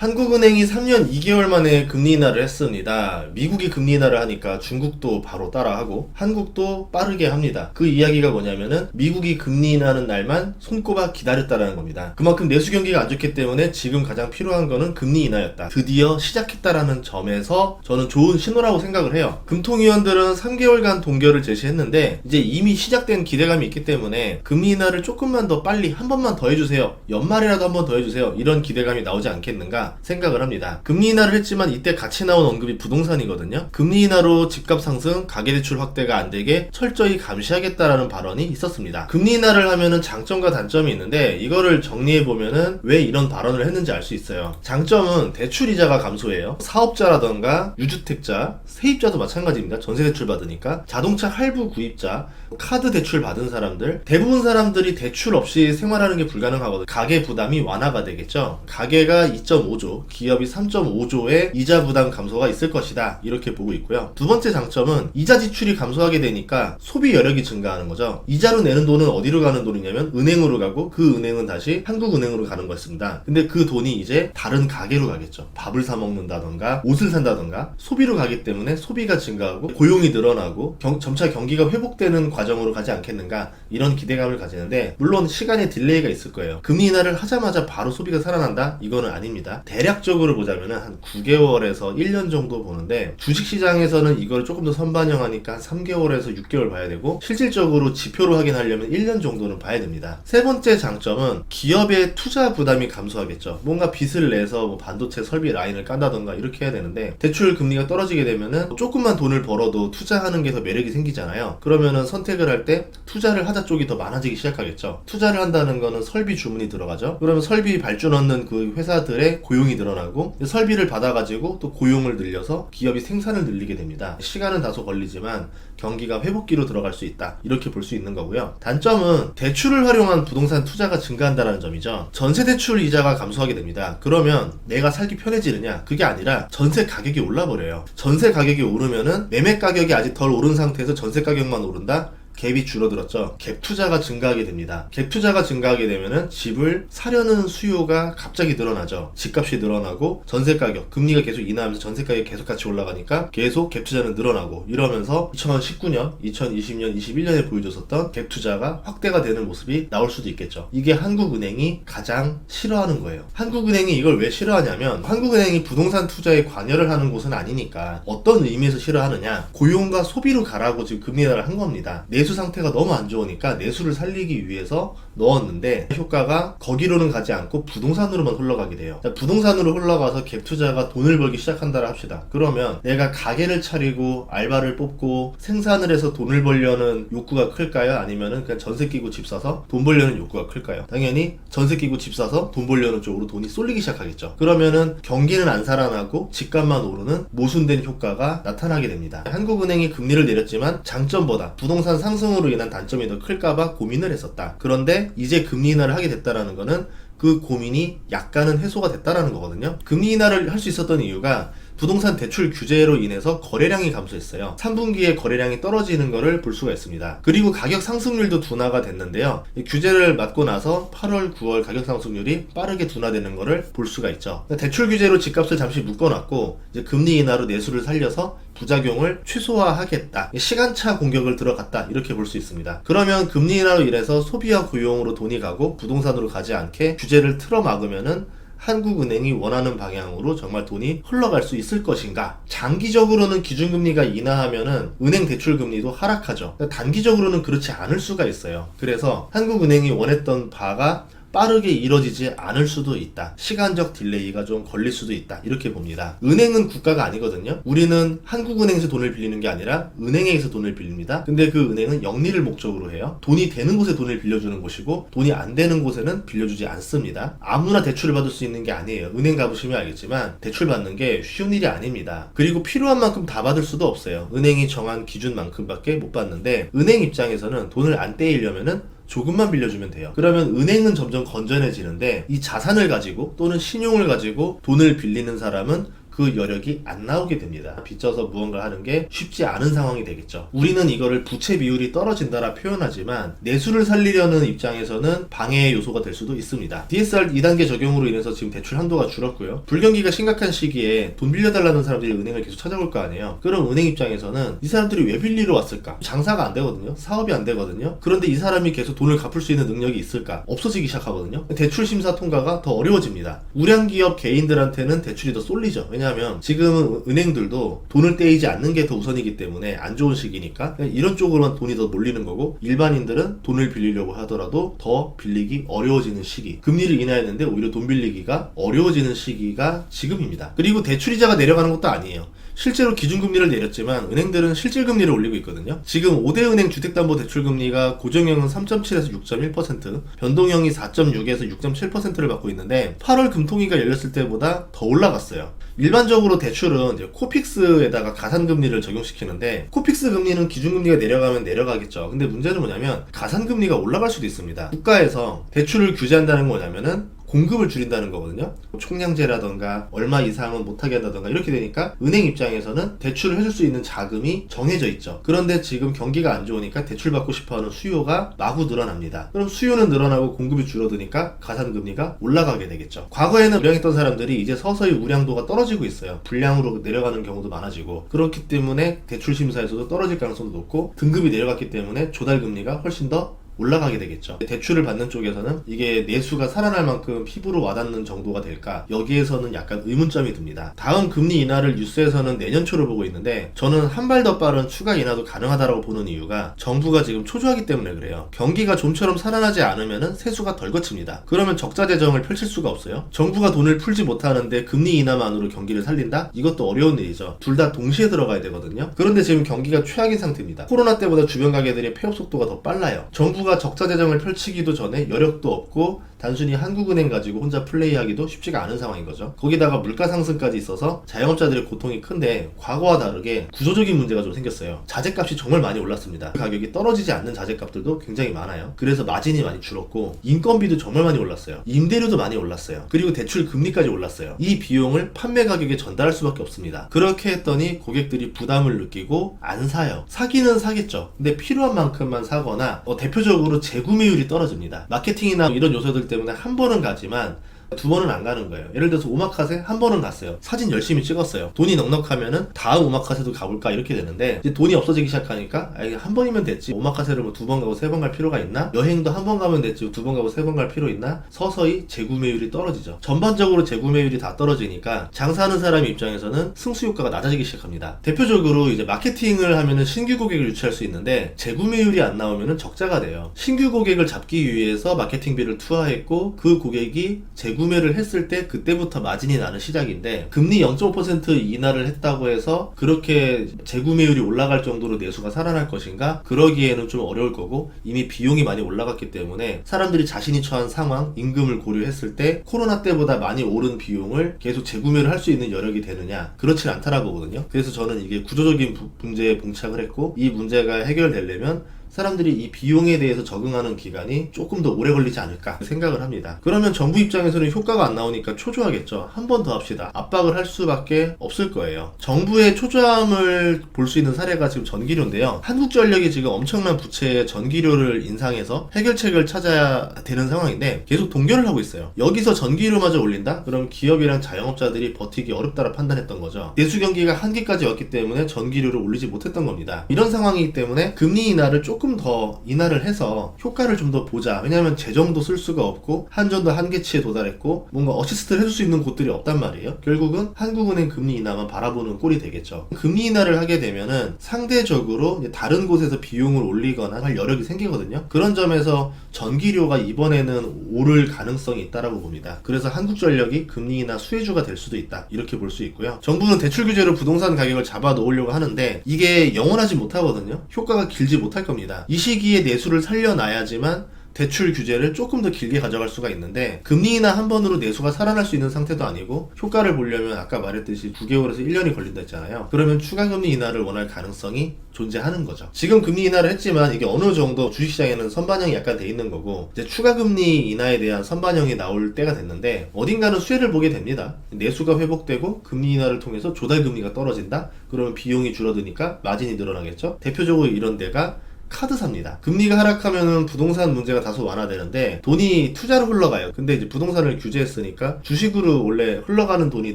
한국은행이 3년 2개월 만에 금리 인하를 했습니다. 미국이 금리 인하를 하니까 중국도 바로 따라하고 한국도 빠르게 합니다. 그 이야기가 뭐냐면은 미국이 금리 인하는 날만 손꼽아 기다렸다라는 겁니다. 그만큼 내수 경기가 안 좋기 때문에 지금 가장 필요한 거는 금리 인하였다. 드디어 시작했다라는 점에서 저는 좋은 신호라고 생각을 해요. 금통위원들은 3개월간 동결을 제시했는데 이제 이미 시작된 기대감이 있기 때문에 금리 인하를 조금만 더 빨리 한 번만 더 해주세요. 연말이라도 한 번 더 해주세요. 이런 기대감이 나오지 않겠는가 생각을 합니다. 금리 인하를 했지만 이때 같이 나온 언급이 부동산이거든요. 금리 인하로 집값 상승, 가계대출 확대가 안 되게 철저히 감시하겠다라는 발언이 있었습니다. 금리 인하를 하면은 장점과 단점이 있는데 이거를 정리해 보면은 왜 이런 발언을 했는지 알 수 있어요. 장점은 대출 이자가 감소해요. 사업자라던가 유주택자, 세입자도 마찬가지입니다. 전세 대출 받으니까 자동차 할부 구입자, 카드 대출 받은 사람들 대부분 사람들이 대출 없이 생활하는 게 불가능하거든요. 가계 부담이 완화가 되겠죠. 가계가 2.5 조, 기업이 3.5조의 이자 부담 감소가 있을 것이다. 이렇게 보고 있고요. 두 번째 장점은 이자 지출이 감소하게 되니까 소비 여력이 증가하는 거죠. 이자로 내는 돈은 어디로 가는 돈이냐면 은행으로 가고 그 은행은 다시 한국은행으로 가는 것입니다. 근데 그 돈이 이제 다른 가게로 가겠죠. 밥을 사 먹는다던가 옷을 산다던가 소비로 가기 때문에 소비가 증가하고 고용이 늘어나고 경- 점차 경기가 회복되는 과정으로 가지 않겠는가 이런 기대감을 가지는데 물론 시간의 딜레이가 있을 거예요. 금리 인하를 하자마자 바로 소비가 살아난다? 이거는 아닙니다. 대략적으로 보자면 한 9개월에서 1년 정도 보는데 주식시장에서는 이걸 조금 더 선반영하니까 한 3개월에서 6개월 봐야 되고 실질적으로 지표로 확인하려면 1년 정도는 봐야 됩니다. 세 번째 장점은 기업의 투자 부담이 감소하겠죠. 뭔가 빚을 내서 뭐 반도체 설비 라인을 깐다던가 이렇게 해야 되는데 대출 금리가 떨어지게 되면은 조금만 돈을 벌어도 투자하는 게 더 매력이 생기잖아요. 그러면은 선택을 할 때 투자를 하자 쪽이 더 많아지기 시작하겠죠. 투자를 한다는 거는 설비 주문이 들어가죠. 그러면 설비 발주 넣는 그 회사들의 고용 이 늘어나고 설비를 받아가지고 또 고용을 늘려서 기업이 생산을 늘리게 됩니다. 시간은 다소 걸리지만 경기가 회복기로 들어갈 수 있다. 이렇게 볼 수 있는 거고요. 단점은 대출을 활용한 부동산 투자가 증가한다는 점이죠. 전세 대출 이자가 감소하게 됩니다. 그러면 내가 살기 편해지느냐? 그게 아니라 전세 가격이 올라버려요. 전세 가격이 오르면은 매매 가격이 아직 덜 오른 상태에서 전세 가격만 오른다? 갭이 줄어들었죠. 갭 투자가 증가하게 됩니다. 갭 투자가 증가하게 되면은 집을 사려는 수요가 갑자기 늘어나죠. 집값이 늘어나고 전세 가격, 금리가 계속 인하하면서 전세 가격이 계속 같이 올라가니까 계속 갭 투자는 늘어나고 이러면서 2019년, 2020년, 21년에 보여줬었던 갭 투자가 확대가 되는 모습이 나올 수도 있겠죠. 이게 한국은행이 가장 싫어하는 거예요. 한국은행이 이걸 왜 싫어하냐면 한국은행이 부동산 투자에 관여를 하는 곳은 아니니까 어떤 의미에서 싫어하느냐 고용과 소비로 가라고 지금 금리 인하를 한 겁니다. 내수 상태가 너무 안 좋으니까 내수를 살리기 위해서 넣었는데 효과가 거기로는 가지 않고 부동산으로만 흘러가게 돼요. 자, 부동산으로 흘러가서 갭 투자가 돈을 벌기 시작한다라 합시다. 그러면 내가 가게를 차리고 알바를 뽑고 생산을 해서 돈을 벌려는 욕구가 클까요? 아니면은 그냥 전세 끼고 집 사서 돈 벌려는 욕구가 클까요? 당연히 전세 끼고 집 사서 돈 벌려는 쪽으로 돈이 쏠리기 시작하겠죠. 그러면은 경기는 안 살아나고 집값만 오르는 모순된 효과가 나타나게 됩니다. 한국은행이 금리를 내렸지만 장점보다 부동산 상승 으로 인한 단점이 더 클까봐 고민을 했었다. 그런데 이제 금리 인하를 하게 됐다라는 거는 그 고민이 약간은 해소가 됐다라는 거거든요. 금리 인하를 할 수 있었던 이유가 부동산 대출 규제로 인해서 거래량이 감소했어요. 3분기에 거래량이 떨어지는 것을 볼 수가 있습니다. 그리고 가격 상승률도 둔화가 됐는데요. 이 규제를 맞고 나서 8월, 9월 가격 상승률이 빠르게 둔화되는 것을 볼 수가 있죠. 대출 규제로 집값을 잠시 묶어놨고 이제 금리 인하로 내수를 살려서 부작용을 최소화하겠다. 시간차 공격을 들어갔다. 이렇게 볼 수 있습니다. 그러면 금리 인하로 인해서 소비와 고용으로 돈이 가고 부동산으로 가지 않게 규제를 틀어 막으면은 한국은행이 원하는 방향으로 정말 돈이 흘러갈 수 있을 것인가? 장기적으로는 기준금리가 인하하면은 은행 대출 금리도 하락하죠. 단기적으로는 그렇지 않을 수가 있어요. 그래서 한국은행이 원했던 바가 빠르게 이뤄지지 않을 수도 있다. 시간적 딜레이가 좀 걸릴 수도 있다. 이렇게 봅니다. 은행은 국가가 아니거든요. 우리는 한국은행에서 돈을 빌리는 게 아니라 은행에서 돈을 빌립니다. 근데 그 은행은 영리를 목적으로 해요. 돈이 되는 곳에 돈을 빌려주는 곳이고 돈이 안 되는 곳에는 빌려주지 않습니다. 아무나 대출을 받을 수 있는 게 아니에요. 은행 가보시면 알겠지만 대출 받는 게 쉬운 일이 아닙니다. 그리고 필요한 만큼 다 받을 수도 없어요. 은행이 정한 기준만큼밖에 못 받는데 은행 입장에서는 돈을 안 떼이려면은 조금만 빌려주면 돼요. 그러면 은행은 점점 건전해지는데 이 자산을 가지고 또는 신용을 가지고 돈을 빌리는 사람은 그 여력이 안 나오게 됩니다. 빚져서 무언가 하는 게 쉽지 않은 상황이 되겠죠. 우리는 이거를 부채 비율이 떨어진다라 표현하지만 내수를 살리려는 입장에서는 방해의 요소가 될 수도 있습니다. DSR 2단계 적용으로 인해서 지금 대출 한도가 줄었고요. 불경기가 심각한 시기에 돈 빌려달라는 사람들이 은행을 계속 찾아올 거 아니에요. 그럼 은행 입장에서는 이 사람들이 왜 빌리러 왔을까? 장사가 안 되거든요. 사업이 안 되거든요. 그런데 이 사람이 계속 돈을 갚을 수 있는 능력이 있을까? 없어지기 시작하거든요. 대출 심사 통과가 더 어려워집니다. 우량 기업 개인들한테는 대출이 더 쏠리죠. 왜냐하면 지금은 은행들도 돈을 떼이지 않는 게 더 우선이기 때문에 안 좋은 시기니까 이런 쪽으로만 돈이 더 몰리는 거고 일반인들은 돈을 빌리려고 하더라도 더 빌리기 어려워지는 시기. 금리를 인하했는데 오히려 돈 빌리기가 어려워지는 시기가 지금입니다. 그리고 대출이자가 내려가는 것도 아니에요. 실제로 기준금리를 내렸지만 은행들은 실질금리를 올리고 있거든요. 지금 5대 은행 주택담보대출금리가 고정형은 3.7에서 6.1%, 변동형이 4.6에서 6.7%를 받고 있는데 8월 금통위가 열렸을 때보다 더 올라갔어요. 일반적으로 대출은 이제 코픽스에다가 가산금리를 적용시키는데 코픽스 금리는 기준금리가 내려가면 내려가겠죠. 근데 문제는 뭐냐면 가산금리가 올라갈 수도 있습니다. 국가에서 대출을 규제한다는 건 뭐냐면은 공급을 줄인다는 거거든요. 총량제라던가 얼마 이상은 못하게 한다던가 이렇게 되니까 은행 입장에서는 대출을 해줄 수 있는 자금이 정해져 있죠. 그런데 지금 경기가 안 좋으니까 대출 받고 싶어하는 수요가 마구 늘어납니다. 그럼 수요는 늘어나고 공급이 줄어드니까 가산금리가 올라가게 되겠죠. 과거에는 우량했던 사람들이 이제 서서히 우량도가 떨어지고 있어요. 불량으로 내려가는 경우도 많아지고 그렇기 때문에 대출 심사에서도 떨어질 가능성도 높고 등급이 내려갔기 때문에 조달금리가 훨씬 더 올라가게 되겠죠. 대출을 받는 쪽에서는 이게 내수가 살아날 만큼 피부로 와닿는 정도가 될까? 여기에서는 약간 의문점이 듭니다. 다음 금리 인하를 뉴스에서는 내년 초로 보고 있는데 저는 한 발 더 빠른 추가 인하도 가능하다고 보는 이유가 정부가 지금 초조하기 때문에 그래요. 경기가 좀처럼 살아나지 않으면 세수가 덜 거칩니다. 그러면 적자 재정을 펼칠 수가 없어요. 정부가 돈을 풀지 못하는데 금리 인하만으로 경기를 살린다? 이것도 어려운 일이죠. 둘 다 동시에 들어가야 되거든요. 그런데 지금 경기가 최악인 상태입니다. 코로나 때보다 주변 가게들의 폐업 속도가 더 빨라요. 정부가 적자 재정을 펼치기도 전에 여력도 없고 단순히 한국은행 가지고 혼자 플레이하기도 쉽지가 않은 상황인 거죠. 거기다가 물가 상승까지 있어서 자영업자들의 고통이 큰데 과거와 다르게 구조적인 문제가 좀 생겼어요. 자재값이 정말 많이 올랐습니다. 가격이 떨어지지 않는 자재값들도 굉장히 많아요. 그래서 마진이 많이 줄었고 인건비도 정말 많이 올랐어요. 임대료도 많이 올랐어요. 그리고 대출 금리까지 올랐어요. 이 비용을 판매 가격에 전달할 수밖에 없습니다. 그렇게 했더니 고객들이 부담을 느끼고 안 사요. 사기는 사겠죠. 근데 필요한 만큼만 사거나 어, 대표적으로 재구매율이 떨어집니다. 마케팅이나 이런 요소들 때문에 한 번은 가지만 두 번은 안 가는 거예요. 예를 들어서 오마카세 한 번은 갔어요. 사진 열심히 찍었어요. 돈이 넉넉하면은 다음 오마카세도 가볼까 이렇게 되는데 이제 돈이 없어지기 시작하니까 아, 한 번이면 됐지. 오마카세를 뭐 두 번 가고 세 번 갈 필요가 있나? 여행도 한 번 가면 됐지. 두 번 가고 세 번 갈 필요 있나? 서서히 재구매율이 떨어지죠. 전반적으로 재구매율이 다 떨어지니까 장사하는 사람 입장에서는 승수 효과가 낮아지기 시작합니다. 대표적으로 이제 마케팅을 하면은 신규 고객을 유치할 수 있는데 재구매율이 안 나오면은 적자가 돼요. 신규 고객을 잡기 위해서 마케팅비를 투하했고 그 고객이 재구 구매를 했을 때 그때부터 마진이 나는 시작인데 금리 0.5% 인하를 했다고 해서 그렇게 재구매율이 올라갈 정도로 내수가 살아날 것인가? 그러기에는 좀 어려울 거고 이미 비용이 많이 올라갔기 때문에 사람들이 자신이 처한 상황, 임금을 고려했을 때 코로나 때보다 많이 오른 비용을 계속 재구매를 할 수 있는 여력이 되느냐? 그렇지 않다라 보거든요. 그래서 저는 이게 구조적인 부- 문제에 봉착을 했고 이 문제가 해결되려면 사람들이 이 비용에 대해서 적응하는 기간이 조금 더 오래 걸리지 않을까 생각을 합니다. 그러면 정부 입장에서는 효과가 안 나오니까 초조하겠죠. 한 번 더 합시다. 압박을 할 수밖에 없을 거예요. 정부의 초조함을 볼 수 있는 사례가 지금 전기료인데요. 한국전력이 지금 엄청난 부채에 전기료를 인상해서 해결책을 찾아야 되는 상황인데 계속 동결을 하고 있어요. 여기서 전기료마저 올린다? 그럼 기업이랑 자영업자들이 버티기 어렵다라 판단했던 거죠. 내수 경기가 한계까지 왔기 때문에 전기료를 올리지 못했던 겁니다. 이런 상황이기 때문에 금리 인하를 조금 더 인하를 해서 효과를 좀 더 보자. 왜냐하면 재정도 쓸 수가 없고 한전도 한계치에 도달했고 뭔가 어시스트를 해줄 수 있는 곳들이 없단 말이에요. 결국은 한국은행 금리 인하만 바라보는 꼴이 되겠죠. 금리 인하를 하게 되면은 상대적으로 다른 곳에서 비용을 올리거나 할 여력이 생기거든요. 그런 점에서 전기료가 이번에는 오를 가능성이 있다라고 봅니다. 그래서 한국전력이 금리 인하 수혜주가 될 수도 있다. 이렇게 볼 수 있고요. 정부는 대출 규제로 부동산 가격을 잡아 놓으려고 하는데 이게 영원하지 못하거든요. 효과가 길지 못할 겁니다. 이 시기에 내수를 살려놔야지만 대출 규제를 조금 더 길게 가져갈 수가 있는데 금리 인하 한 번으로 내수가 살아날 수 있는 상태도 아니고 효과를 보려면 아까 말했듯이 9개월에서 1년이 걸린다 했잖아요. 그러면 추가 금리 인하를 원할 가능성이 존재하는 거죠. 지금 금리 인하를 했지만 이게 어느 정도 주식시장에는 선반영이 약간 돼 있는 거고 이제 추가 금리 인하에 대한 선반영이 나올 때가 됐는데 어딘가는 수혜를 보게 됩니다. 내수가 회복되고 금리 인하를 통해서 조달 금리가 떨어진다. 그러면 비용이 줄어드니까 마진이 늘어나겠죠. 대표적으로 이런 데가 카드사입니다. 금리가 하락하면은 부동산 문제가 다소 완화되는데 돈이 투자로 흘러가요. 근데 이제 부동산을 규제했으니까 주식으로 원래 흘러가는 돈이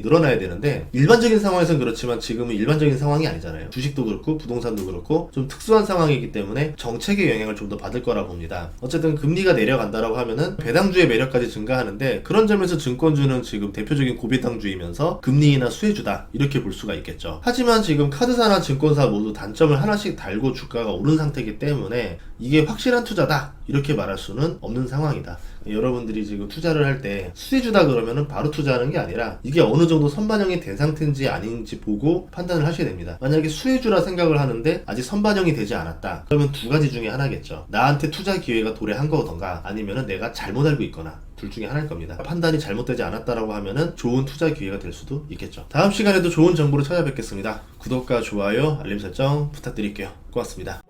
늘어나야 되는데 일반적인 상황에서는 그렇지만 지금은 일반적인 상황이 아니잖아요. 주식도 그렇고 부동산도 그렇고 좀 특수한 상황이기 때문에 정책의 영향을 좀 더 받을 거라 봅니다. 어쨌든 금리가 내려간다라고 하면은 배당주의 매력까지 증가하는데 그런 점에서 증권주는 지금 대표적인 고배당주이면서 금리나 수혜주다 이렇게 볼 수가 있겠죠. 하지만 지금 카드사나 증권사 모두 단점을 하나씩 달고 주가가 오른 상태이기 때문에 이게 확실한 투자다 이렇게 말할 수는 없는 상황이다. 여러분들이 지금 투자를 할 때 수혜주다 그러면은 바로 투자하는 게 아니라 이게 어느 정도 선반영이 된 상태인지 아닌지 보고 판단을 하셔야 됩니다. 만약에 수혜주라 생각을 하는데 아직 선반영이 되지 않았다. 그러면 두 가지 중에 하나겠죠. 나한테 투자 기회가 도래한 거던가 아니면은 내가 잘못 알고 있거나 둘 중에 하나일 겁니다. 판단이 잘못되지 않았다라고 하면은 좋은 투자 기회가 될 수도 있겠죠. 다음 시간에도 좋은 정보로 찾아뵙겠습니다. 구독과 좋아요, 알림 설정 부탁드릴게요. 고맙습니다.